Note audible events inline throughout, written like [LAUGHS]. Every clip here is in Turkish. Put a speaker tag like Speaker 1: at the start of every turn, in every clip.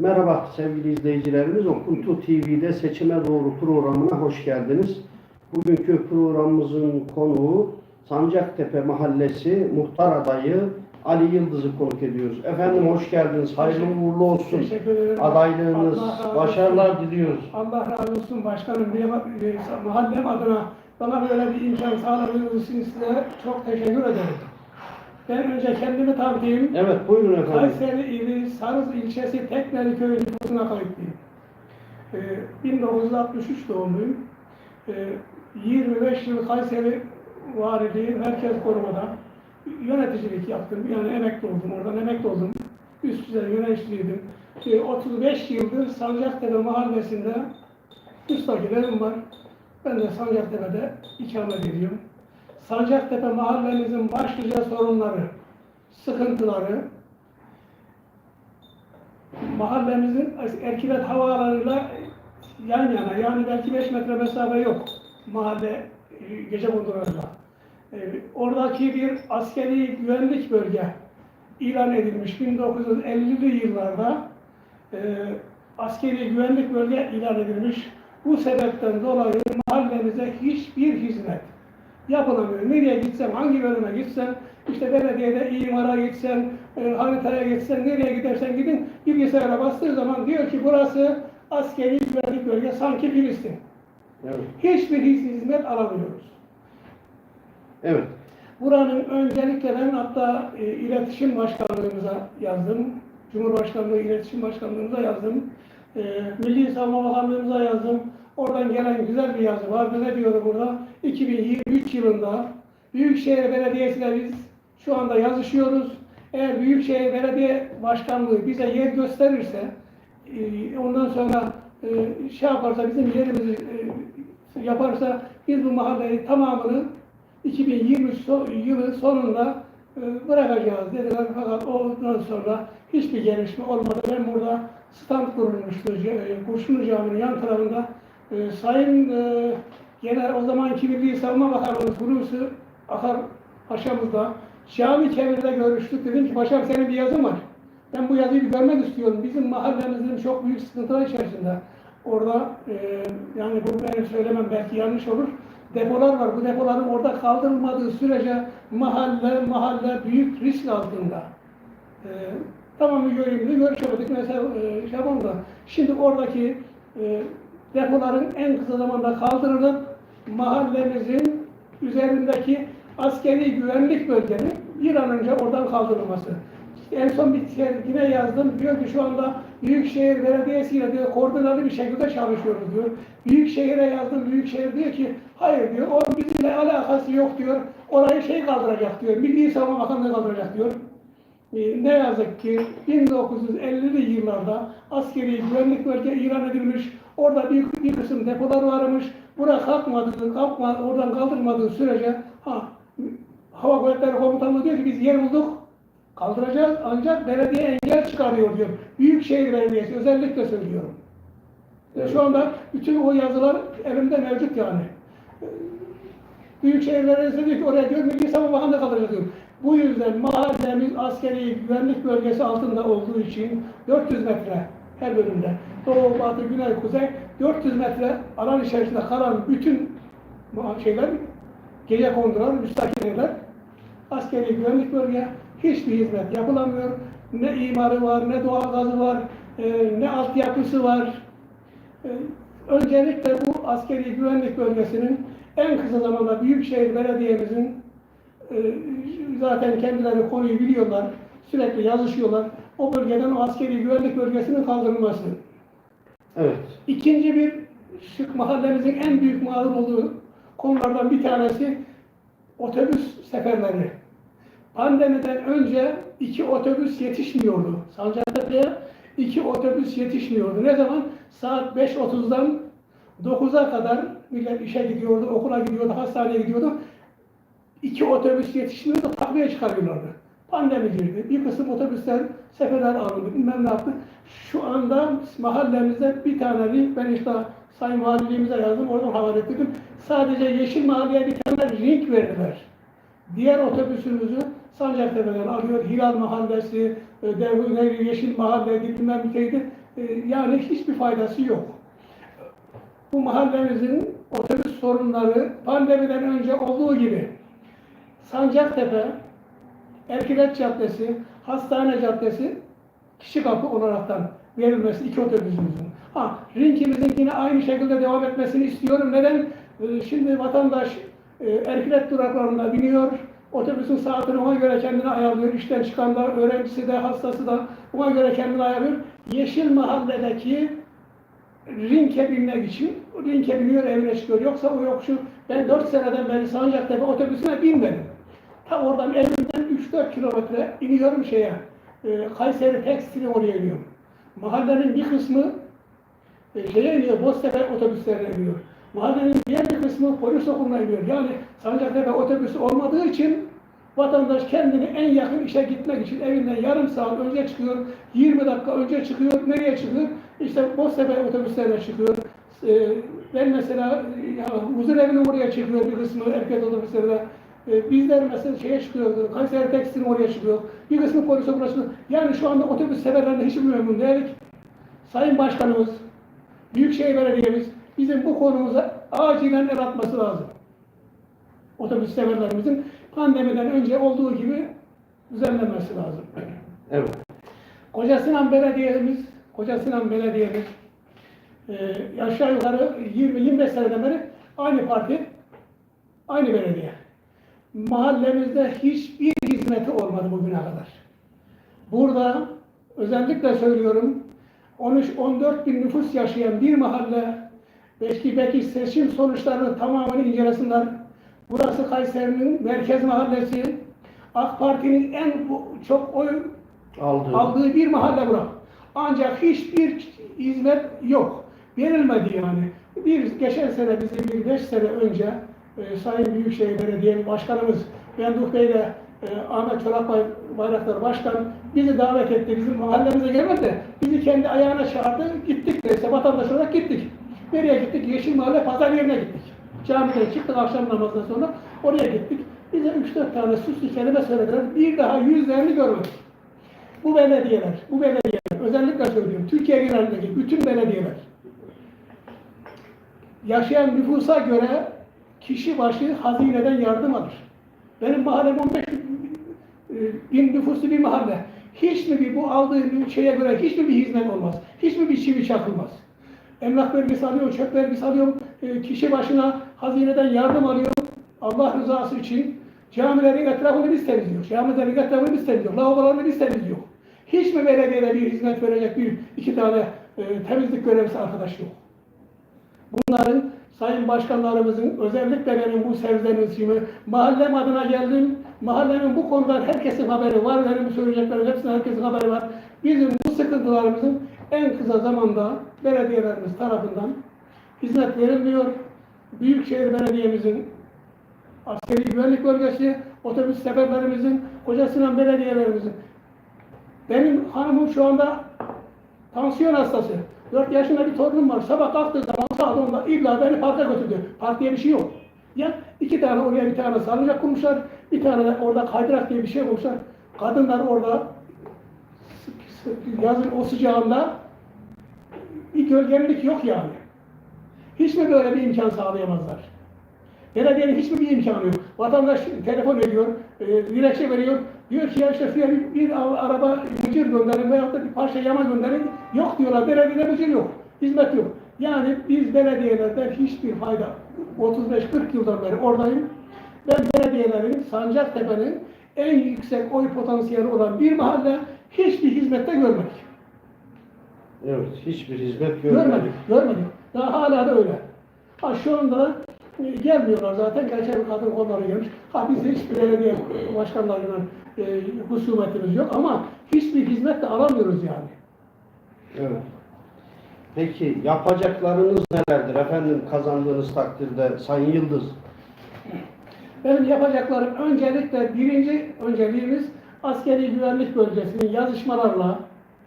Speaker 1: Merhaba sevgili izleyicilerimiz. Okuntu TV'de Seçime Doğru programına hoş geldiniz. Bugünkü programımızın konuğu Sancaktepe Mahallesi muhtar adayı Ali Yıldız'ı konuk ediyoruz. Efendim hoş geldiniz. Hayırlı uğurlu olsun.
Speaker 2: Teşekkür ederim.
Speaker 1: Adaylığınız,
Speaker 2: Allah razı olsun.
Speaker 1: başarılar diliyoruz.
Speaker 2: Allah razı olsun başkanım. E, mahallem adına bana böyle bir imkan sağladığınız için size çok teşekkür ederim. Ben önce kendimi tanıtayım.
Speaker 1: Evet buyurun efendim.
Speaker 2: Kayseri ili Sarız ilçesi Tekneli köyü nüfusuna kayıtlıyım. Ee, 1963 doğumluyum. Ee, 25 yıl Kayseri valiliği merkez korumada yöneticilik yaptım. Yani emekli oldum. Oradan emekli oldum. Üst düzey yöneticiydim. Ee, 35 yıldır Sancaktepe mahallesinde müstakil evim var. Ben de Sancaktepe'de ikamet ediyorum. Sancaktepe mahallemizin başlıca sorunları, sıkıntıları, mahallemizin erkilet havalarıyla yan yana, yani belki 5 metre mesafe yok mahalle e, gece kondularıyla. E, oradaki bir askeri güvenlik bölge ilan edilmiş 1950'li yıllarda e, askeri güvenlik bölge ilan edilmiş. Bu sebepten dolayı mahallemize hiçbir hizmet yapılamıyor. Nereye gitsen, hangi bölüme gitsen, işte belediyede imara gitsen, e, haritaya gitsen, nereye gidersen gidin, bilgisayara bastığı zaman diyor ki burası askeri güvenlik bölge, sanki Filistin.
Speaker 1: Evet.
Speaker 2: Hiçbir hizmet alamıyoruz.
Speaker 1: evet.
Speaker 2: Buranın öncelikle ben hatta e, iletişim başkanlığımıza yazdım. Cumhurbaşkanlığı iletişim başkanlığımıza yazdım. E, Milli Savunma Bakanlığımıza yazdım. Oradan gelen güzel bir yazı var. Ne diyor burada? 2023 yılında Büyükşehir Belediyesi'yle biz şu anda yazışıyoruz. Eğer Büyükşehir Belediye Başkanlığı bize yer gösterirse e, ondan sonra e, şey yaparsa bizim yerimizi e, yaparsa biz bu mahalleyi tamamını 2023 so- yılı sonunda bırakacağız dediler fakat ondan sonra hiçbir gelişme olmadı. Ben burada stand kurulmuştu Kurşunlu Camii'nin yan tarafında e, Sayın e, Genel o zamanki Milli Savunma Bakanımız Hulusi Akar Paşa'mızla cami çevrede görüştük. Dedim ki paşam senin bir yazın var. Ben bu yazıyı bir görmek istiyorum. Bizim mahallemizin çok büyük sıkıntılar içerisinde. Orada e, yani bu benim söylemem belki yanlış olur. Depolar var. Bu depoların orada kaldırılmadığı sürece mahalle mahalle büyük risk altında. E, tamam göreyim de görüşemedik. Mesela e, şey yapalım da. Şimdi oradaki e, depoların en kısa zamanda kaldırılıp mahallemizin üzerindeki askeri güvenlik bölgenin bir an önce oradan kaldırılması. En son bir şey yine yazdım. Diyor ki şu anda Büyükşehir Belediyesi ile diyor koordinatlı bir şekilde çalışıyoruz diyor. Büyükşehir'e yazdım. Büyükşehir diyor ki hayır diyor. O bizimle alakası yok diyor. Orayı şey kaldıracak diyor. Milli Savunma Bakanlığı kaldıracak diyor. Ee, ne yazık ki 1950'li yıllarda askeri güvenlik bölge ilan edilmiş. Orada büyük bir kısım depolar varmış. Bura kalkmadığı, kalkma, oradan kaldırmadığı sürece ha, Hava Kuvvetleri Komutanlığı diyor ki biz yer bulduk. Kaldıracağız ancak belediye engel çıkarıyor diyor. Büyükşehir Belediyesi özellikle söylüyorum. Ve Şu anda bütün o yazılar elimde mevcut yani. Büyükşehir Belediyesi diyor ki oraya diyor Milli Savunma Bakanlığı kaldıracak diyor. Bu yüzden mahallemiz askeri güvenlik bölgesi altında olduğu için 400 metre her bölümde doğu, batı, güney, kuzey 400 metre alan içerisinde kalan bütün şeyler gece kondular, müstakil evler askeri güvenlik bölge hiçbir hizmet yapılamıyor. Ne imarı var, ne doğalgazı var, e, ne altyapısı var. E, öncelikle bu askeri güvenlik bölgesinin en kısa zamanda Büyükşehir Belediye'mizin e, zaten kendileri konuyu biliyorlar, sürekli yazışıyorlar. O bölgeden o askeri güvenlik bölgesinin kaldırılması.
Speaker 1: Evet.
Speaker 2: İkinci bir şık mahallemizin en büyük mağdur olduğu konulardan bir tanesi otobüs seferleri. Pandemiden önce iki otobüs yetişmiyordu. Sancaktepe'ye iki otobüs yetişmiyordu. Ne zaman? Saat 5.30'dan 9'a kadar millet işe gidiyordu, okula gidiyordu, hastaneye gidiyordu. İki otobüs yetişmiyordu, takviye çıkarıyorlardı. Pandemi girdi. Bir kısım otobüsler seferler alındı, bilmem ne yaptı. Şu anda mahallemizde bir tane ring, ben işte Sayın Valiliğimize yazdım, oradan havale ettim. Sadece Yeşil Mahalle'ye bir tane ring verdiler. Diğer otobüsümüzü Sancaktepe'den alıyor. Hilal Mahallesi, e, Devri Yeşil Mahalle, bilmem bir şeydi. e, yani hiçbir faydası yok. Bu mahallemizin otobüs sorunları pandemiden önce olduğu gibi Sancaktepe, Erkilet Caddesi, Hastane Caddesi kişi kapı olaraktan verilmesi iki otobüsümüzün. Ha, Rinkimizin yine aynı şekilde devam etmesini istiyorum. Neden? Ee, Şimdi vatandaş e, Erkilet duraklarında biniyor, otobüsün saatini ona göre kendine ayarlıyor. İşten çıkan da, öğrencisi de, hastası da ona göre kendine ayarlıyor. Yeşil Mahalle'deki Rinke binmek için Rinke biniyor evine çıkıyor. Yoksa o yok şu ben 4 seneden beri Sancaktepe otobüsüne binmedim. Ta oradan evimden 3-4 kilometre iniyorum şeye. E, Kayseri Tekstil'e oraya iniyorum. Mahallenin bir kısmı e, şeye iniyor, Boztepe otobüslerine iniyor. Mahallenin diğer bir kısmı polis okuluna iniyor. Yani Sancaktepe otobüsü olmadığı için vatandaş kendini en yakın işe gitmek için evinden yarım saat önce çıkıyor, 20 dakika önce çıkıyor, nereye çıkıyor? İşte Boztepe otobüslerine çıkıyor. Ee, ben mesela e, ya, huzur evinin oraya çıkıyor bir kısmı erkek otobüslerine. Ee, bizler mesela şeye çıkıyor, Kayseri Tekstil'in oraya çıkıyor. Bir kısmı polis okuluna çıkıyor. Yani şu anda otobüs seferlerinde hiçbir memnun değilik. Sayın Başkanımız, Büyükşehir Belediye'miz bizim bu konumuza acilen el atması lazım. Otobüs seferlerimizin pandemiden önce olduğu gibi düzenlenmesi lazım.
Speaker 1: Evet.
Speaker 2: Koca Sinan Belediye'miz, Koca Sinan Belediye'miz e, aşağı yukarı 20-25 seneden beri aynı parti, aynı belediye. Mahallemizde hiçbir hizmeti olmadı bugüne kadar. Burada özellikle söylüyorum 13-14 bin nüfus yaşayan bir mahalle belki seçim sonuçlarını tamamını incelesinler. Burası Kayseri'nin merkez mahallesi. AK Parti'nin en çok oy
Speaker 1: Aldı.
Speaker 2: aldığı bir mahalle bura. Ancak hiçbir hizmet yok. Verilmedi yani. Bir geçen sene bizi bir beş sene önce e, Sayın Büyükşehir Belediye Başkanımız Memduh Bey ile e, Ahmet Çolakbay Bayraktar Başkan bizi davet etti. Bizim mahallemize gelmedi de bizi kendi ayağına çağırdı. Gittik de işte vatandaş olarak gittik. Nereye gittik? Yeşil Mahalle Pazar yerine gittik. Camiden çıktık akşam namazından sonra oraya gittik. Bize 3-4 tane süslü kelime söylediler. Bir daha yüzlerini görmedik. Bu belediyeler, bu belediyeler, özellikle söylüyorum, Türkiye genelindeki bütün belediyeler, yaşayan nüfusa göre kişi başı hazineden yardım alır. Benim mahallem 15 bin nüfuslu bir mahalle. Hiç mi bir bu aldığı şeye göre hiç mi bir hizmet olmaz? Hiç mi bir çivi çakılmaz? Emlak vergisi alıyor, çöp vergisi alıyor, e, kişi başına hazineden yardım alıyor. Allah rızası için camilerin etrafını biz temizliyor. Camilerin etrafını biz temizliyor. Lavabolarını biz temizliyor. Hiç mi belediyede bir hizmet verecek bir iki tane e, temizlik görevlisi arkadaş yok? Bunların sayın başkanlarımızın özellikle benim bu sevzlenişimi mahallem adına geldim. Mahallemin bu konudan herkesin haberi var. Benim söyleyeceklerim hepsinin herkesin haberi var. Bizim bu sıkıntılarımızın en kısa zamanda belediyelerimiz tarafından hizmet verilmiyor. Büyükşehir Belediye'mizin askeri güvenlik bölgesi, otobüs seferlerimizin, Koca Sinan belediyelerimizin. Benim hanımım şu anda tansiyon hastası. 4 yaşında bir torunum var. Sabah kalktığı zaman 10'da illa beni parka götürdü. Park diye bir şey yok. Ya iki tane oraya bir tane salıncak kurmuşlar. Bir tane de orada kaydırak diye bir şey kurmuşlar. Kadınlar orada yazın o sıcağında bir gölgelik yok yani. Hiç mi böyle bir imkan sağlayamazlar? Belediyenin hiçbir bir imkanı yok. Vatandaş telefon ediyor, e, dilekçe veriyor. Diyor ki ya işte bir, bir araba mıcır gönderin veyahut da bir parça yama gönderin. Yok diyorlar, belediyede mıcır yok. Hizmet yok. Yani biz belediyelerden hiçbir fayda, 35-40 yıldan beri oradayım. Ben belediyelerin, Sancaktepe'nin en yüksek oy potansiyeli olan bir mahalle hiçbir hizmette görmedik.
Speaker 1: Evet. Hiçbir hizmet görmedik.
Speaker 2: Görmedik, görmedik. Daha hala da öyle. Ha şu anda gelmiyorlar zaten. Gerçi bir kadın kolları gelmiş. Ha biz hiçbir belediye başkanlarıyla e, husumetimiz yok ama hiçbir hizmet de alamıyoruz yani.
Speaker 1: Evet. Peki yapacaklarınız nelerdir efendim kazandığınız takdirde Sayın Yıldız?
Speaker 2: Benim yapacaklarım öncelikle birinci önceliğimiz askeri güvenlik bölgesinin yazışmalarla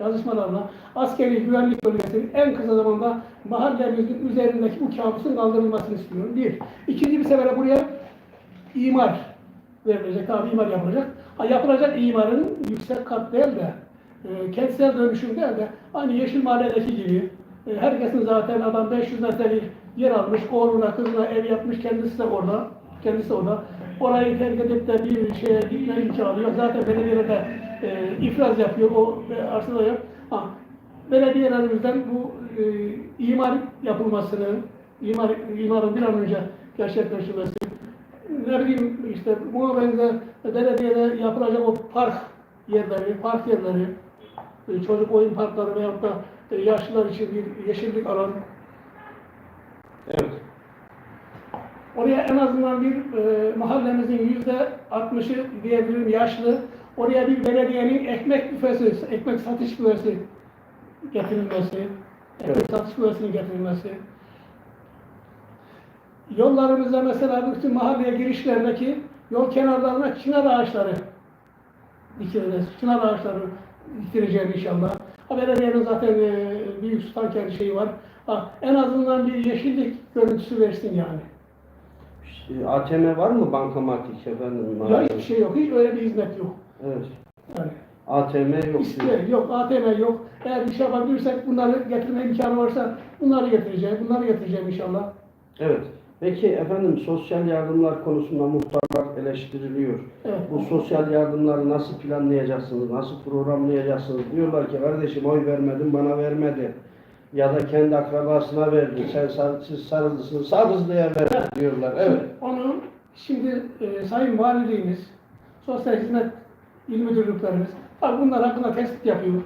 Speaker 2: yazışmalarla askeri güvenlik bölgesinin en kısa zamanda mahallemizin üzerindeki bu kabusun kaldırılmasını istiyorum. Bir. İkinci bir sefere buraya imar verilecek. Tabi imar yapılacak. Yapılacak imarın yüksek kat değil de e, kentsel dönüşüm değil de aynı Yeşil Mahalle'deki gibi e, herkesin zaten adam 500 metrelik yer almış, oğluna kızına ev yapmış, kendisi de orada, kendisi orada. Orayı terk edip de bir şeye gitme imkanı yok. Zaten belediyede e, ifraz yapıyor, o e, arsada yok. Ha, belediyelerimizden bu e, imar yapılmasını, imar, imarın bir an önce gerçekleştirilmesi, ne bileyim işte buna benzer belediyede yapılacak o park yerleri, park yerleri, e, çocuk oyun parkları veyahut da e, yaşlılar için bir yeşillik alan,
Speaker 1: Evet.
Speaker 2: Oraya en azından bir e, mahallemizin yüzde 60'ı diyebilirim yaşlı. Oraya bir belediyenin ekmek büfesi, ekmek satış büfesi getirilmesi, ekmek
Speaker 1: Evet.
Speaker 2: satış büfesinin getirilmesi. Yollarımızda mesela bütün mahalleye girişlerindeki yol kenarlarına çınar ağaçları dikileceğiz. Çınar ağaçları dikileceğim inşallah. Ha, belediyenin zaten e, büyük sultan kendi şeyi var. Ha, en azından bir yeşillik görüntüsü versin yani.
Speaker 1: İşte ATM var mı bankamatik efendim?
Speaker 2: Ya hiçbir şey yok. Hiç öyle bir hizmet yok.
Speaker 1: Evet.
Speaker 2: Yani
Speaker 1: ATM yok.
Speaker 2: ister yok, ATM yok. Eğer şey yapabilirsek bunları getirme imkanı varsa bunları getireceğim. Bunları getireceğim inşallah.
Speaker 1: Evet. Peki efendim sosyal yardımlar konusunda muhtarlar eleştiriliyor.
Speaker 2: Evet.
Speaker 1: Bu sosyal yardımları nasıl planlayacaksınız, nasıl programlayacaksınız? Diyorlar ki kardeşim oy vermedin bana vermedi. Ya da kendi akrabasına verdi. Sen sar, siz sarılısın, sarızlıya ver diyorlar. Evet.
Speaker 2: Onu şimdi e, Sayın Valiliğimiz, Sosyal Hizmet İl Müdürlüklerimiz, tabii bunlar hakkında tespit yapıyor. E,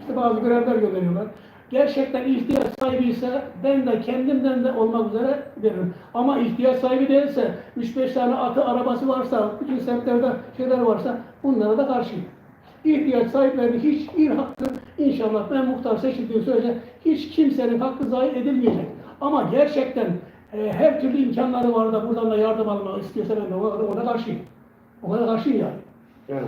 Speaker 2: işte bazı görevler gönderiyorlar. Gerçekten ihtiyaç sahibi ise ben de kendimden de olmak üzere veririm. Ama ihtiyaç sahibi değilse, 3-5 tane atı arabası varsa, bütün semtlerde şeyler varsa bunlara da karşıyım. İhtiyaç sahiplerinin hiçbir hakkı inşallah ben muhtar seçildiğim sürece hiç kimsenin hakkı zayi edilmeyecek. Ama gerçekten e, her türlü imkanları var da buradan da yardım almak istiyorsa ben de ona, ona karşıyım. O kadar karşıyım yani.
Speaker 1: Evet.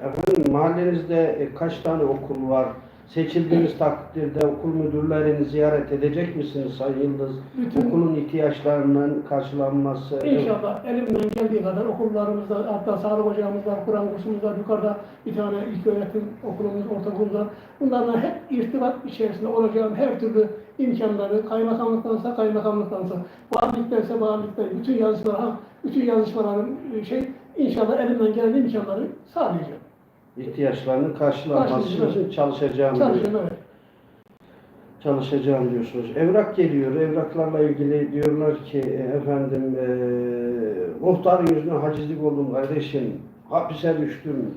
Speaker 1: Efendim mahallenizde e, kaç tane okul var? Seçildiğiniz takdirde okul müdürlerini ziyaret edecek misiniz Sayın Yıldız?
Speaker 2: Bütün-
Speaker 1: Okulun ihtiyaçlarının karşılanması.
Speaker 2: İnşallah elimden geldiği kadar okullarımızda hatta sağlık ocağımız var, Kur'an kursumuz var, yukarıda bir tane ilk öğretim okulumuz, ortaokulumuz var. Bunlarla hep irtibat içerisinde olacağım her türlü imkanları kaymakamlıktansa kaymakamlıktansa, valiliktense valilikten, bütün yazışmalar, bütün yazışmaların e, şey inşallah elimden gelen imkanları sağlayacağım.
Speaker 1: ihtiyaçlarının karşılanması için çalışacağım.
Speaker 2: Çalışacağım evet.
Speaker 1: Çalışacağım diyorsunuz. Evrak geliyor. Evraklarla ilgili diyorlar ki e, efendim e, muhtarın yüzüne hacizlik oldum kardeşim. Hapise düştüm.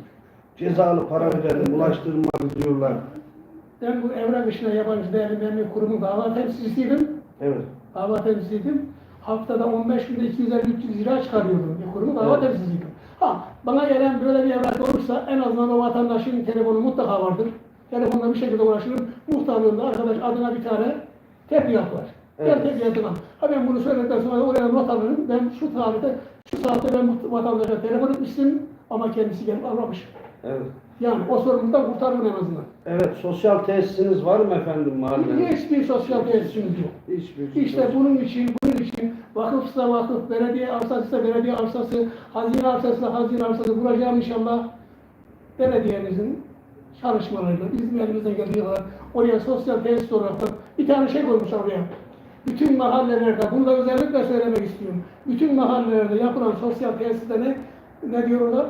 Speaker 1: Cezalı para ödedim. Ulaştırmadı diyorlar.
Speaker 2: Ben bu evrak işine yabancı değerli ben bir kurumun dava temsilcisiydim.
Speaker 1: Evet.
Speaker 2: Dava temsilcisiydim. Haftada 15 günde 250-300 lira çıkarıyordum. Bir kurumun dava
Speaker 1: Evet.
Speaker 2: temsilcisiydim. Ha, bana gelen böyle bir evrak olursa en azından o vatandaşın telefonu mutlaka vardır. Telefonla bir şekilde ulaşırım. Muhtarlığında arkadaş adına bir tane tebligat var.
Speaker 1: Evet.
Speaker 2: Ben tebligatım var. Ha ben bunu söyledikten sonra oraya not alırım. Ben şu tarihte, şu saatte ben vatandaşa telefon etmiştim ama kendisi gelip almamış.
Speaker 1: Evet.
Speaker 2: Yani o sorumluluktan kurtarırım en azından.
Speaker 1: Evet. Sosyal tesisiniz var mı efendim mahallede?
Speaker 2: Hiçbir sosyal tesisimiz yok.
Speaker 1: Hiçbir.
Speaker 2: İşte bunun için, bunun için vakıfsa vakıf, belediye arsasıysa belediye arsası, hazine arsası hazine arsası bulacağım inşallah. Belediyemizin çalışmalarıyla bizim elimizden geldiği kadar oraya sosyal tesis olarak bir tane şey koymuşlar oraya. Bütün mahallelerde, bunu da özellikle söylemek istiyorum. Bütün mahallelerde yapılan sosyal tesiste ne, ne diyor orada?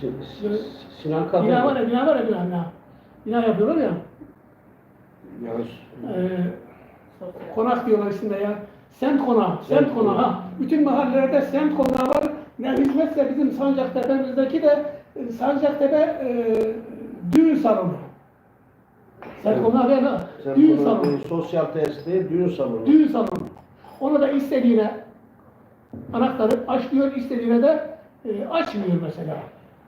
Speaker 1: Si- si- Sinan Kafe.
Speaker 2: Bina var ya, bina var ya, bina. Bina yapıyorlar ya.
Speaker 1: Ya,
Speaker 2: Ee, konak diyorlar içinde ya. Semt konağı, semt
Speaker 1: Semt
Speaker 2: konağı. Ha. Bütün mahallelerde semt konağı var. Ne hikmetse bizim Sancaktepe'mizdeki de e, Sancaktepe e, düğün salonu. Semt konağı değil ha.
Speaker 1: sen
Speaker 2: Düğün salonu.
Speaker 1: Sosyal tesis değil, düğün salonu.
Speaker 2: Düğün salonu. Onu da istediğine anahtarı aç diyor, istediğine de e, açmıyor mesela.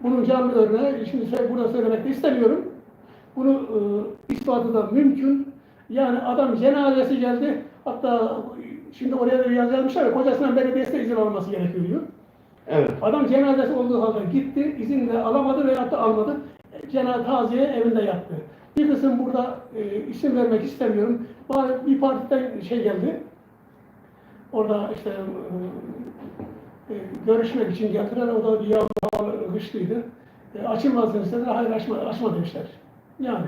Speaker 2: Bunun canlı örneği, şimdi burada söylemek istemiyorum. Bunu e, ispatı da mümkün. Yani adam cenazesi geldi, hatta şimdi oraya da bir yazı yazmışlar ya, kocasından belediyesine izin alması gerekiyor diyor.
Speaker 1: Evet.
Speaker 2: Adam cenazesi olduğu halde gitti, izin de alamadı veya da almadı. Cenaze taziye evinde yattı. Bir kısım burada e, isim vermek istemiyorum. Bir partiden şey geldi. Orada işte e, e, görüşmek için geldiler. O da bir yağmur havalı kışlıydı. E, açılmazsın istediler. Hayır açma, açma demişler. Yani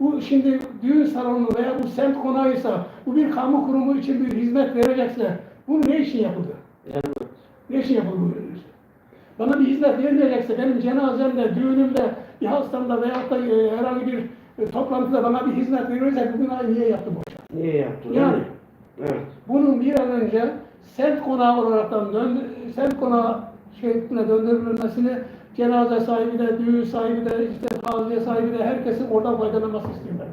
Speaker 2: bu şimdi düğün salonu veya bu semt konağıysa, bu bir kamu kurumu için bir hizmet verecekse, bunu ne için yapıldı?
Speaker 1: Evet.
Speaker 2: Ne için yapıldı bu? Bana bir hizmet verilecekse, benim cenazemde, düğünümde, bir hastamda veyahut da e, herhangi bir e, toplantıda bana bir hizmet verilecek, bu binayı niye yaptım hocam?
Speaker 1: Niye yaptı?
Speaker 2: Yani.
Speaker 1: Evet.
Speaker 2: Bunun bir an önce semt konağı olaraktan döndü, semt konağı şekline döndürülmesini cenaze sahibi de, düğün sahibi de, işte taziye sahibi de herkesin oradan faydalanması istiyorum ben.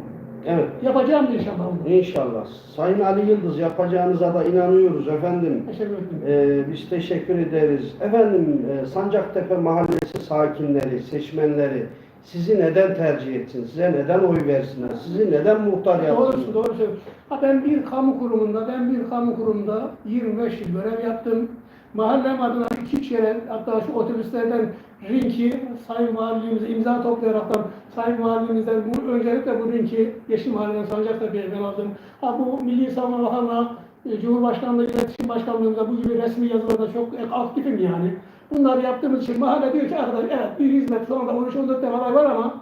Speaker 1: Evet.
Speaker 2: Yapacağım inşallah bunu.
Speaker 1: İnşallah. Sayın Ali Yıldız yapacağınıza da inanıyoruz efendim.
Speaker 2: Teşekkür ederim.
Speaker 1: Ee, biz teşekkür ederiz. Efendim e, Sancaktepe Mahallesi sakinleri, seçmenleri sizi neden tercih etsin? Size neden oy versinler? Sizi neden muhtar
Speaker 2: Doğrusu
Speaker 1: yapsınlar?
Speaker 2: doğru söylüyorsun. Ha ben bir kamu kurumunda, ben bir kamu kurumunda 25 yıl görev yaptım. Mahallem adına iki kere hatta şu otobüslerden rinki Sayın Valimize imza toplayaraktan Sayın Valimizden bu, öncelikle bu rinki Yeşil Mahalle'den Sancaktepe'ye ben aldım. Ha bu Milli Savunma Bakanlığı, e, Cumhurbaşkanlığı İletişim Başkanlığı'nda bu gibi resmi yazılarda çok aktifim yani. Bunları yaptığımız için mahalle diyor ki arkadaş evet bir hizmet şu anda 13-14 tane aday var ama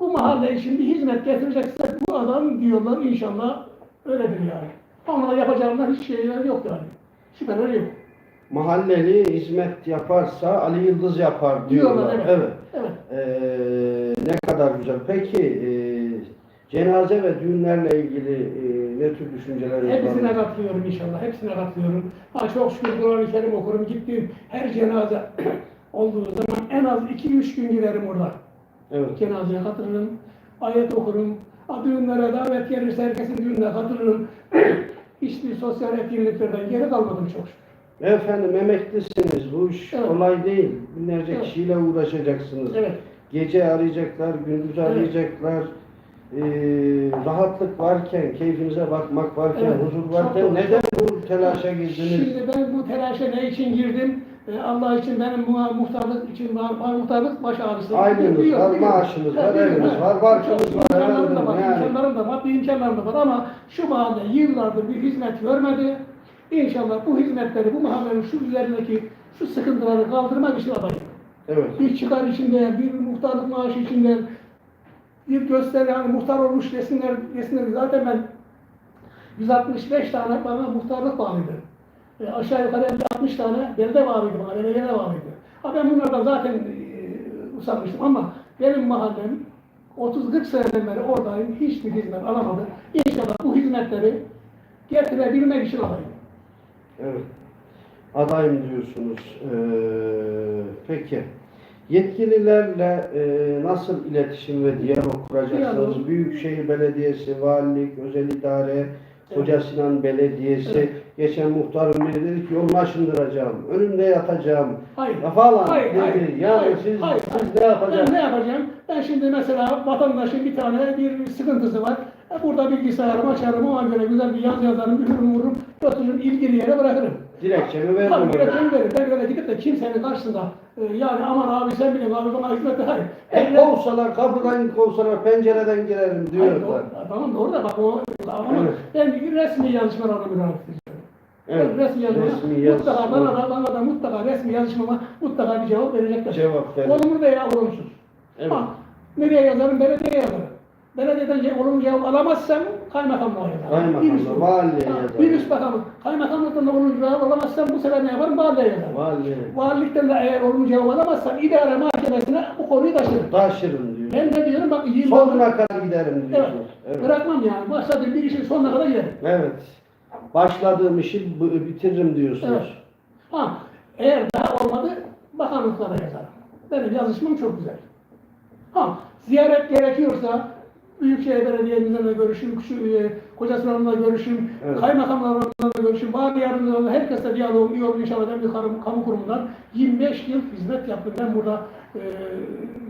Speaker 2: bu mahalle için bir hizmet getirecekse bu adam diyorlar inşallah öyledir yani. Ama yapacağımdan hiç şeyler yok yani. Şüpheler yok.
Speaker 1: Mahalleli hizmet yaparsa Ali Yıldız yapar diyorlar.
Speaker 2: Diyorlar evet.
Speaker 1: evet.
Speaker 2: Evet.
Speaker 1: Ee, ne kadar güzel. Peki e, cenaze ve düğünlerle ilgili e, ne tür düşünceleriniz var?
Speaker 2: Hepsine katılıyorum inşallah. Hepsine katılıyorum. Ha çok şükür Kur'an-ı Kerim okurum. Gittiğim her cenaze [CLEARS THROAT] olduğu zaman en az 2-3 gün giderim orada.
Speaker 1: Evet.
Speaker 2: Cenazeye katılırım. Ayet okurum. Ha, düğünlere davet gelirse herkesin düğününe katılırım. [CLEARS THROAT] Hiçbir sosyal etkinliklerden geri kalmadım çok şükür.
Speaker 1: Efendim emeklisiniz. Bu iş
Speaker 2: Evet.
Speaker 1: kolay değil. Binlerce
Speaker 2: Evet.
Speaker 1: kişiyle uğraşacaksınız.
Speaker 2: Evet.
Speaker 1: Gece arayacaklar, gündüz arayacaklar. Ee, rahatlık varken, keyfinize bakmak varken,
Speaker 2: Evet.
Speaker 1: huzur
Speaker 2: Çok
Speaker 1: varken
Speaker 2: doğru.
Speaker 1: neden bu telaşa girdiniz?
Speaker 2: Şimdi ben bu telaşa ne için girdim? Ee, Allah için benim bu muhtarlık için var, var muhtarlık baş ağrısı.
Speaker 1: Aylığınız var,
Speaker 2: biliyorum.
Speaker 1: maaşınız var, eviniz
Speaker 2: ha.
Speaker 1: var, barkınız
Speaker 2: Çok
Speaker 1: var,
Speaker 2: imkanlarım da
Speaker 1: efendim,
Speaker 2: var,
Speaker 1: yani.
Speaker 2: imkanlarım da var, maddi imkanlarım da var ama şu mahalle yıllardır bir hizmet görmedi. İnşallah bu hizmetleri, bu mahallenin şu üzerindeki şu sıkıntıları kaldırmak için adayım.
Speaker 1: Evet.
Speaker 2: Bir çıkar içinde, bir muhtarlık maaşı içinde, bir gösteri, hani muhtar olmuş resimler, resimler zaten ben 165 tane bana muhtarlık bağlıydı. E, aşağı yukarı 60 tane belediye bağlıydı bana, belediye bağlıydı. Ha ben bunlardan zaten e, usanmıştım ama benim mahallem 30-40 seneden beri oradayım, hiçbir hizmet alamadı. İnşallah bu hizmetleri getirebilmek için adayım.
Speaker 1: Evet. Adayım diyorsunuz. Ee, peki. Yetkililerle e, nasıl iletişim ve diyalog kuracaksınız?
Speaker 2: Diyalog.
Speaker 1: Büyükşehir Belediyesi, Valilik, Özel İdare, Koca. Sinan Belediyesi.
Speaker 2: Evet.
Speaker 1: Geçen muhtarım biri dedi ki yolunu aşındıracağım, önünde yatacağım.
Speaker 2: Hayır.
Speaker 1: Ya falan
Speaker 2: Hayır,
Speaker 1: dedi.
Speaker 2: hayır,
Speaker 1: yani
Speaker 2: hayır,
Speaker 1: siz,
Speaker 2: hayır,
Speaker 1: siz
Speaker 2: hayır.
Speaker 1: ne yapacaksınız?
Speaker 2: Ben ne yapacağım? Ben şimdi mesela vatandaşın bir tane bir sıkıntısı var. E, Burada bilgisayarımı açarım, ona göre güzel bir yazı yazarım, mühürüm vururum, götürürüm, ilgili yere bırakırım.
Speaker 1: Dilekçemi
Speaker 2: Tabii
Speaker 1: verdim.
Speaker 2: üretim verir. Ben öyle gidip de kimsenin karşısında e, yani aman abi sen bilin abi bana hizmet et. Hayır. Ben-
Speaker 1: kovsalar, kapıdan kovsalar, pencereden girerim diyorlar.
Speaker 2: Tamam doğru da bak o ama
Speaker 1: Evet.
Speaker 2: ben bir resmi yazışmalarına müracaat.
Speaker 1: Evet,
Speaker 2: resmi yazışma.
Speaker 1: resmi
Speaker 2: mutlaka
Speaker 1: yazışma.
Speaker 2: bana da bana da mutlaka resmi yazışmama mutlaka bir cevap verecekler.
Speaker 1: Cevap verin.
Speaker 2: Olumlu veya olumsuz.
Speaker 1: Evet.
Speaker 2: Ha, nereye yazarım? Belediyeye yazarım. Belediyeden olumlu cevap alamazsam Bir üst-
Speaker 1: valiliğe
Speaker 2: Ha,
Speaker 1: yazarım.
Speaker 2: Bir üst bakanı. Kaymakamlıktan da olumlu cevap alamazsam bu sefer ne yaparım? Valiliğe yazarım.
Speaker 1: Vali.
Speaker 2: Valilikten de eğer olumlu cevap alamazsam idare mahkemesine bu konuyu taşırım.
Speaker 1: Taşırın diyor.
Speaker 2: Ben ne diyorum? Bak iyi
Speaker 1: Sonuna kadar giderim
Speaker 2: Evet.
Speaker 1: diyorsunuz. Evet.
Speaker 2: Bırakmam yani. Başladığım bir işin sonuna kadar giderim.
Speaker 1: Evet. Başladığım işi bitiririm diyorsunuz.
Speaker 2: Evet. Ha, eğer daha olmadı bakanlıklara yazarım. Benim yazışmam çok güzel. Ha, ziyaret gerekiyorsa Büyükşehir Belediye'mizle görüşüm, e, Kocasinan görüşüm,
Speaker 1: Evet.
Speaker 2: kaymakamlarla görüşüm, vali yardımcılarla herkesle diyalogum iyi olur inşallah ben bir kamu, kamu kurumundan 25 yıl hizmet yaptım. Ben burada e,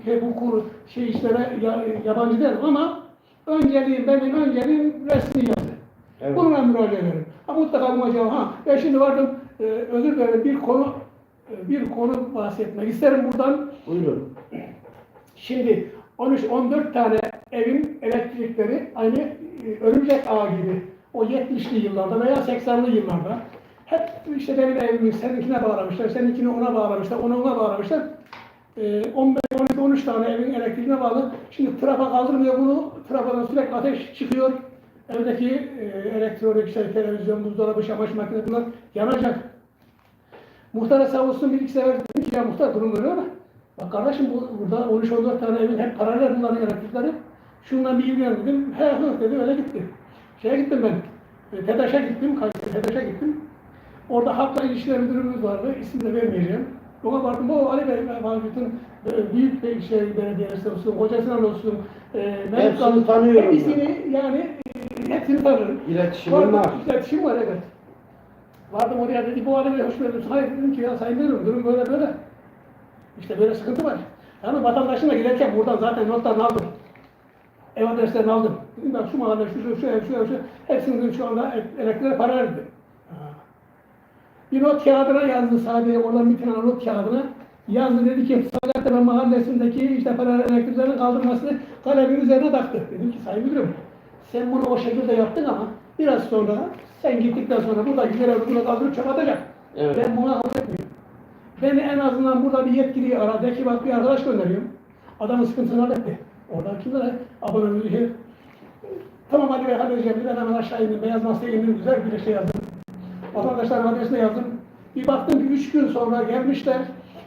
Speaker 2: he, bu kuru şey işlere ya, yabancı değilim ama önceliğim, benim önceliğim resmi yazı.
Speaker 1: Evet.
Speaker 2: Bununla müracaat ederim. Ha, mutlaka buna cevap. Ha, ben şimdi vardım, e, özür dilerim bir konu e, bir konu bahsetmek isterim buradan.
Speaker 1: Buyurun.
Speaker 2: Şimdi 13-14 tane evin elektrikleri aynı e, örümcek ağı gibi o 70'li yıllarda veya 80'li yıllarda Hep işte benim evimi seninkine bağlamışlar, seninkini ona bağlamışlar, onu ona bağlamışlar. Ee, 15, 12, 13 tane evin elektriğine bağlı. Şimdi trafa kaldırmıyor bunu. Trafadan sürekli ateş çıkıyor. Evdeki e, elektronik işte televizyon, buzdolabı, çamaşır makinesi bunlar yanacak. Muhtara sağ olsun bir iki sefer dedim ki ya muhtar durum böyle ama bak kardeşim bu, burada 13-14 tane evin hep paralel bunların elektrikleri. Şundan bir ilgilen dedim. He hı dedi öyle gitti. Şeye gittim ben. E, TEDAŞ'a gittim. Kayseri TEDAŞ'a gittim. Orada halkla ilişkiler müdürümüz vardı. İsim de vermeyeceğim. Ona baktım. O Ali Bey, bütün e, büyük bir şey belediyeler olsun, Hoca Sinan olsun, e, Mehmet
Speaker 1: Hepsini tanıyorum.
Speaker 2: Hepsini yani e, hepsini tanırım.
Speaker 1: İletişimim var.
Speaker 2: İletişim var evet. Vardım oraya dedi bu Ali Bey hoş geldiniz. Hayır dedim ki ya sayın müdürüm durum böyle böyle. İşte böyle sıkıntı var. Yani vatandaşın da giderken buradan zaten notlarını aldım. Ev adreslerini aldım. Dedim ben şu mahalle, şu, şu, şu ev, şu ev, şu hepsinin şu anda elektriğe para verdim. Bir not kağıdına yazdı sadece oradan bir tane not kağıdına. Yazdı dedi ki Sancaktepe mahallesindeki işte para elektriklerin kaldırmasını kalemin üzerine taktı. Dedim ki sayın müdürüm sen bunu o şekilde yaptın ama biraz sonra sen gittikten sonra buradaki görevi bunu kaldırıp çöp atacak.
Speaker 1: Evet.
Speaker 2: Ben buna kabul etmiyorum. Beni en azından burada bir yetkiliyi ara, de ki bak bir arkadaş gönderiyorum. Adamın sıkıntısını halletti. Oradan kimlere abone şey. Tamam Ali Bey halledeceğim. Bir de hemen aşağı indim. Beyaz masaya indim. Güzel bir şey yazdım. Vatandaşların adresine yazdım. Bir baktım ki üç gün sonra gelmişler.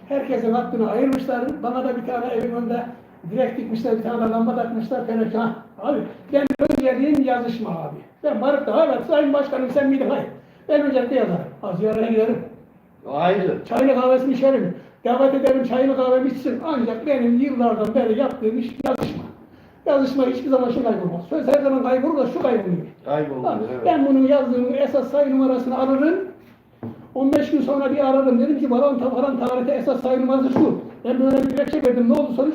Speaker 2: Herkesin hakkını ayırmışlar. Bana da bir tane evin önünde direkt dikmişler. Bir tane de lamba takmışlar. Ha, abi ben önceliğim yazışma abi. Ben varıp da evet sayın başkanım sen miydin? Hayır. Ben öncelikle yazarım. Ha, ziyarete giderim.
Speaker 1: Ayrı.
Speaker 2: Çayını kahvesini içerim. Davet ederim çayını kahvemi içsin. Ancak benim yıllardan beri yaptığım iş yazışma. Yazışma hiçbir zaman şu kaybolmaz. Söz her zaman kaybolur da şu kaybolmuyor.
Speaker 1: Kayboldu.
Speaker 2: Tamam,
Speaker 1: Evet.
Speaker 2: Ben bunun yazdığım esas sayı numarasını alırım. 15 gün sonra bir aradım. Dedim ki falan, falan tarihte esas sayı numarası şu. Ben böyle bir dilekçe verdim. Ne oldu sonuç?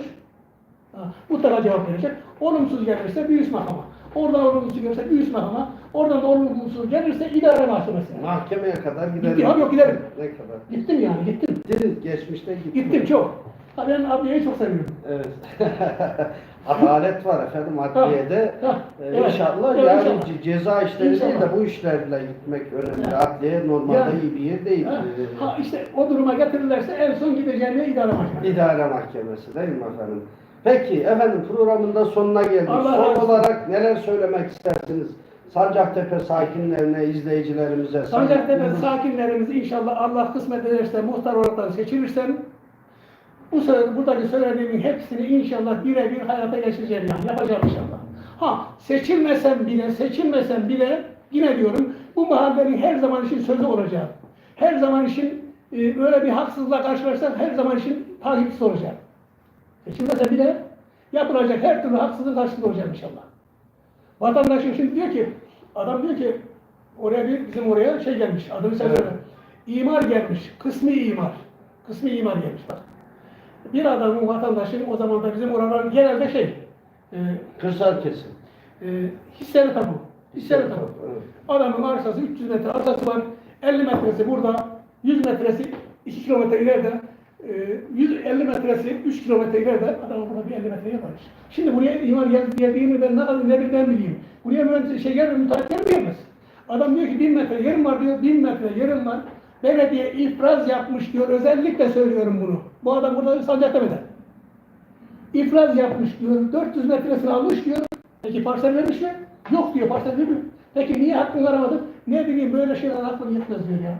Speaker 2: Ha, mutlaka cevap verecek. Olumsuz gelirse bir üst makama. Oradan olumsuz gelirse bir üst makama. Oradan da olumsuz gelirse idare mahkemesine.
Speaker 1: Mahkemeye kadar giderim.
Speaker 2: Gittim, abi yok giderim.
Speaker 1: Ne kadar?
Speaker 2: Gittim yani gittim.
Speaker 1: Gittiniz, geçmişte gittim.
Speaker 2: Gittim çok. Ha, ben adliyeyi çok seviyorum.
Speaker 1: Evet. [LAUGHS] Adalet var efendim adliyede. Ee,
Speaker 2: evet.
Speaker 1: İnşallah
Speaker 2: Evet,
Speaker 1: yani
Speaker 2: inşallah.
Speaker 1: ceza işleri değil
Speaker 2: İnşallah.
Speaker 1: de bu işlerle gitmek önemli.
Speaker 2: Ha.
Speaker 1: Adliye normalde
Speaker 2: Yani.
Speaker 1: iyi bir yer değil.
Speaker 2: Ha,
Speaker 1: Ee,
Speaker 2: ha işte o duruma getirirlerse en son gideceğim yer idare mahkemesi.
Speaker 1: İdare mahkemesi değil mi efendim? Peki efendim programın da sonuna geldik.
Speaker 2: Allah
Speaker 1: Son
Speaker 2: razı
Speaker 1: olarak neler söylemek istersiniz? Sancaktepe sakinlerine, izleyicilerimize.
Speaker 2: Sancaktepe sakinlerimiz inşallah Allah kısmet ederse muhtar olarak seçilirsem bu söyle, buradaki söylediğimin hepsini inşallah birebir hayata geçireceğim yani yapacağım inşallah. Ha seçilmesem bile seçilmesem bile yine diyorum bu mahallenin her zaman için sözü olacağım. Her zaman için e, böyle bir haksızlıkla karşılaşsam her zaman için takipçisi olacağım. Seçilmese bile yapılacak her türlü haksızlığın karşısında olacağım inşallah. Vatandaşın şimdi diyor ki, adam diyor ki, oraya bir, bizim oraya şey gelmiş, adını sen söyle. İmar gelmiş, kısmi imar. Kısmi imar gelmiş bak. Bir adamın, vatandaşın o zaman da bizim oraların genelde şey, e,
Speaker 1: Kırsal kesim.
Speaker 2: e, hisseli tapu. Hisseli tapu.
Speaker 1: Evet.
Speaker 2: Adamın arsası 300 metre arsası var, 50 metresi burada, 100 metresi 2 kilometre ileride, e, 150 metresi 3 kilometre ileride, adam burada bir 50 metre yaparmış. Şimdi buraya imar geldi geldiğini ben ne kadar ne bilmem bileyim. Buraya mühendis şey gelmiyor, müteahhit gelmeyemez. Adam diyor ki 1000 metre yerim var diyor, 1000 metre yerim var. Belediye ifraz yapmış diyor, özellikle söylüyorum bunu. Bu adam burada Sancaktepe'de. İfraz yapmış diyor, 400 metresini almış diyor. Peki parsel vermiş mi? Yok diyor, parsel vermiyor. Peki niye hakkını aramadın? Ne bileyim böyle şeyler aklım yetmez diyor ya.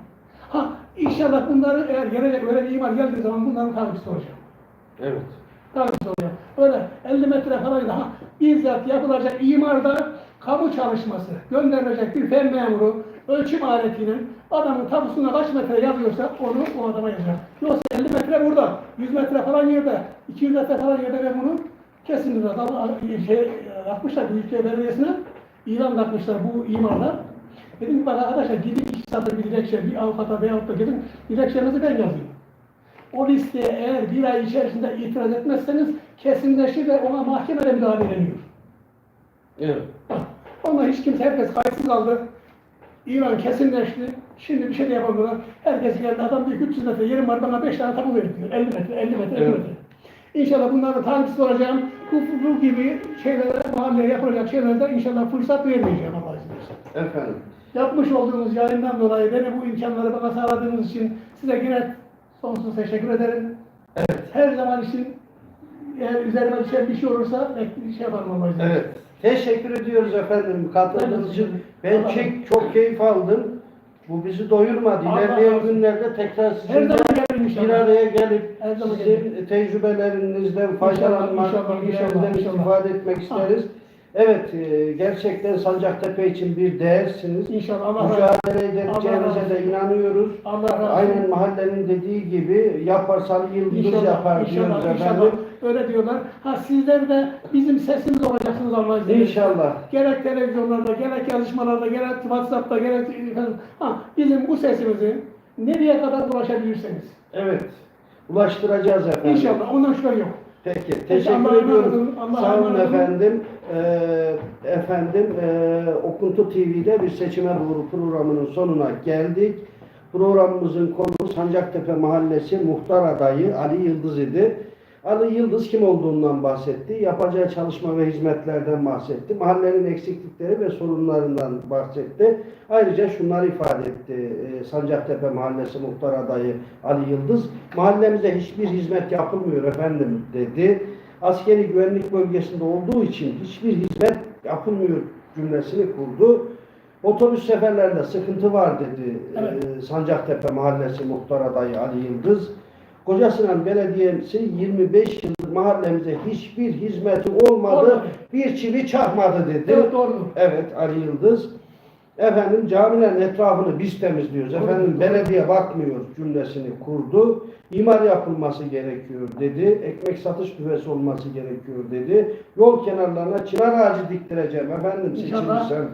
Speaker 2: Ha inşallah bunları eğer gelecek öyle bir imar geldiği zaman bunların takipçisi olacağım.
Speaker 1: Evet.
Speaker 2: Takipçisi olacağım. Öyle 50 metre falan daha bizzat yapılacak imarda kamu çalışması gönderilecek bir fen memuru ölçüm aletiyle adamın tapusuna kaç metre yazıyorsa onu o adama yazacak. Yoksa 50 metre burada, 100 metre falan yerde, 200 metre falan yerde ben bunu kesinlikle adam şey yapmışlar Büyükşehir Belediyesi'ne ilan yapmışlar bu imarlar. Dedim ki bak arkadaşlar gidin iki satır bir dilekçe bir avukata veyahut da gidin dilekçenizi ben yazayım. O listeye eğer bir ay içerisinde itiraz etmezseniz kesinleşir ve ona mahkemede müdahale ediliyor.
Speaker 1: Evet.
Speaker 2: Ama hiç kimse, herkes kayıtsız kaldı. İran kesinleşti. Şimdi bir şey de yapamıyorlar. Herkes geldi. Adam diyor ki 300 metre yerim var bana 5 tane tapu verin diyor. 50 metre, 50 metre, 50
Speaker 1: Evet.
Speaker 2: metre. İnşallah bunlarda takipçisi olacağım. Bu, bu, bu gibi şeylere, mahalleye yapılacak şeylerde inşallah fırsat vermeyeceğim Allah izin.
Speaker 1: Efendim.
Speaker 2: yapmış olduğunuz yayından dolayı beni bu imkanları bana sağladığınız için size yine sonsuz teşekkür ederim.
Speaker 1: Evet.
Speaker 2: Her zaman için eğer üzerime düşen bir şey olursa bir şey yaparım Allah izin
Speaker 1: Evet. Teşekkür ediyoruz efendim katıldığınız için. Ben
Speaker 2: Allah-
Speaker 1: çok, keyif aldım. Bu bizi doyurmadı.
Speaker 2: Allah
Speaker 1: İlerleyen günlerde tekrar sizinle
Speaker 2: inşallah.
Speaker 1: bir araya gelip
Speaker 2: Her zaman
Speaker 1: sizin tecrübelerinizden faydalanmak,
Speaker 2: inşallah,
Speaker 1: bilgilerinizden
Speaker 2: inşallah, inşallah.
Speaker 1: istifade etmek isteriz. Evet, e, gerçekten Sancaktepe için bir değersiniz.
Speaker 2: İnşallah Allah
Speaker 1: Mücadele edeceğinize de inanıyoruz.
Speaker 2: Allah razı.
Speaker 1: Aynen mahallenin dediği gibi yaparsan yıldız yapar diyoruz
Speaker 2: inşallah,
Speaker 1: efendim.
Speaker 2: Öyle diyorlar. Ha sizler de bizim sesimiz olacaksınız Allah verirse.
Speaker 1: İnşallah.
Speaker 2: Gerek televizyonlarda, gerek yazışmalarda, gerek WhatsApp'ta, gerek ha, bizim bu sesimizi nereye kadar ulaşabilirseniz.
Speaker 1: Evet. Ulaştıracağız efendim.
Speaker 2: İnşallah. Ondan şüphe yok.
Speaker 1: Peki. Teşekkür ediyorum. Sağ olun efendim. Ee, efendim e, Okuntu TV'de bir seçime doğru programının sonuna geldik. Programımızın konusu Sancaktepe Mahallesi muhtar adayı Ali Yıldız idi. Ali Yıldız kim olduğundan bahsetti. Yapacağı çalışma ve hizmetlerden bahsetti. Mahallenin eksiklikleri ve sorunlarından bahsetti. Ayrıca şunları ifade etti. e, Sancaktepe Mahallesi muhtar adayı Ali Yıldız. Mahallemize hiçbir hizmet yapılmıyor efendim dedi. Askeri güvenlik bölgesinde olduğu için hiçbir hizmet yapılmıyor cümlesini kurdu. Otobüs seferlerinde sıkıntı var dedi
Speaker 2: Evet.
Speaker 1: e, Sancaktepe Mahallesi muhtar adayı Ali Yıldız. Kocasinan Belediyesi 25 yıldır mahallemize hiçbir hizmeti olmadı,
Speaker 2: Olmadı.
Speaker 1: bir çivi çakmadı dedi.
Speaker 2: Evet doğru.
Speaker 1: Evet Ali Yıldız. Efendim camilerin etrafını biz temizliyoruz.
Speaker 2: Doğru,
Speaker 1: Efendim
Speaker 2: doğru.
Speaker 1: belediye bakmıyor cümlesini kurdu. İmar yapılması gerekiyor dedi. Ekmek satış büfesi olması gerekiyor dedi. Yol kenarlarına çınar ağacı diktireceğim efendim
Speaker 2: İnşallah.
Speaker 1: seçilirsem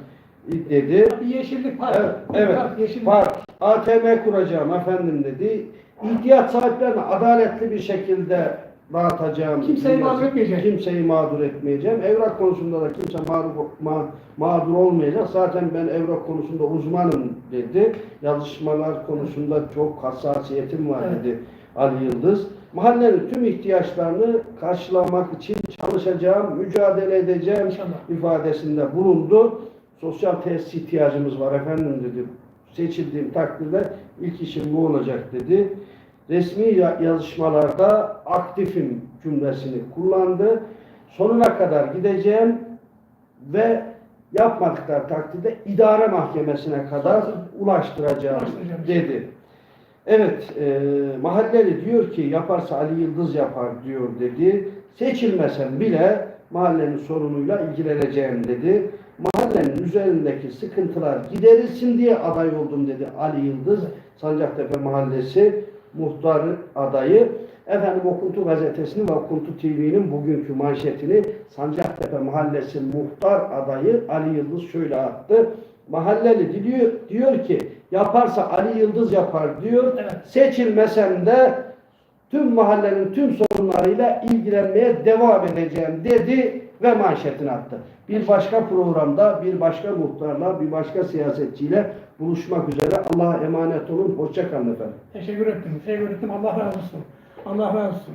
Speaker 1: dedi.
Speaker 2: Bir yeşillik park.
Speaker 1: Evet, evet.
Speaker 2: Park, yeşillik.
Speaker 1: Park, ATM kuracağım efendim dedi. İhtiyaç sahiplerine adaletli bir şekilde dağıtacağım.
Speaker 2: Kimseyi mağdur etmeyeceğim.
Speaker 1: Kimseyi mağdur etmeyeceğim. Evrak konusunda da kimse mağdur, ma- mağdur olmayacak. Zaten ben evrak konusunda uzmanım dedi. Yazışmalar konusunda çok hassasiyetim var
Speaker 2: Evet.
Speaker 1: dedi Ali Yıldız. Mahallenin tüm ihtiyaçlarını karşılamak için çalışacağım, mücadele edeceğim
Speaker 2: İnşallah.
Speaker 1: ifadesinde bulundu. Sosyal tesis ihtiyacımız var efendim dedi. Seçildiğim takdirde ilk işim bu olacak dedi. Resmi ya- yazışmalarda aktifim cümlesini kullandı. Sonuna kadar gideceğim ve yapmadıkları takdirde idare mahkemesine kadar
Speaker 2: Ulaştıracağım.
Speaker 1: dedi. Evet, e, mahalleli diyor ki yaparsa Ali Yıldız yapar diyor dedi. Seçilmesem bile mahallenin sorunuyla ilgileneceğim dedi. Mahallenin üzerindeki sıkıntılar giderilsin diye aday oldum dedi Ali Yıldız. Sancaktepe Mahallesi muhtarı adayı. Efendim Okuntu gazetesinin ve Okuntu TV'nin bugünkü manşetini Sancaktepe Mahallesi muhtar adayı Ali Yıldız şöyle attı. Mahalleli diyor, diyor ki yaparsa Ali Yıldız yapar diyor.
Speaker 2: Evet.
Speaker 1: Seçilmesem de tüm mahallenin tüm sorunlarıyla ilgilenmeye devam edeceğim dedi ve manşetini attı. Bir başka programda bir başka muhtarla bir başka siyasetçiyle buluşmak üzere. Allah'a emanet olun. Hoşça kalın efendim.
Speaker 2: Teşekkür ettim. Teşekkür ettim. Allah razı olsun. Allah razı olsun.